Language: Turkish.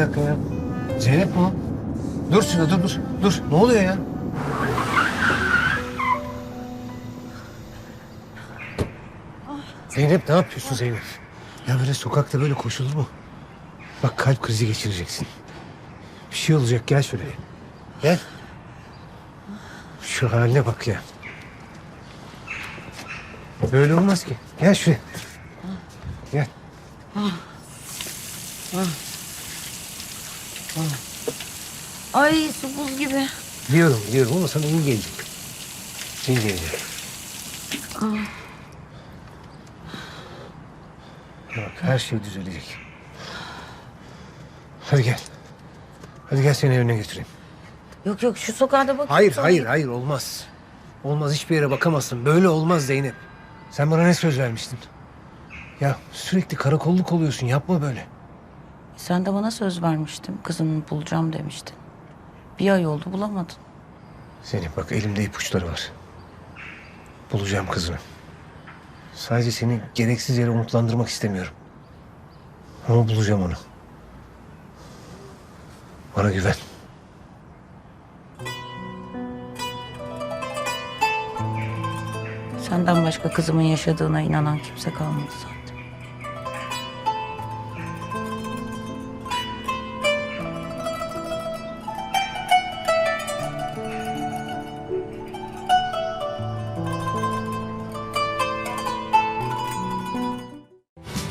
dakika ya. Zeynep mi o? Dur şurada dur dur. Dur. Ne oluyor ya? Zeynep ne yapıyorsun Zeynep? Ya böyle sokakta böyle koşulur mu? Bak kalp krizi geçireceksin. Bir şey olacak gel şuraya. Gel. Şu haline bak ya. Böyle olmaz ki. Gel şuraya. Gel. Ay su buz gibi. Biliyorum biliyorum ama sana iyi gelecek. İyi gelecek. Bak her şey düzelecek. Hadi gel. Hadi gel seni evine götüreyim. Yok yok şu sokağda bak. Hayır hayır hayır olmaz. Olmaz hiçbir yere bakamazsın. Böyle olmaz Zeynep. Sen bana ne söz vermiştin? Ya sürekli karakolluk oluyorsun yapma böyle. Sen de bana söz vermiştin. Kızını bulacağım demiştin. Bir ay oldu bulamadın. Zeynep bak elimde ipuçları var. Bulacağım kızını. Sadece seni gereksiz yere umutlandırmak istemiyorum. Ama bulacağım onu. Bana güven. Senden başka kızımın yaşadığına inanan kimse kalmadı zaten.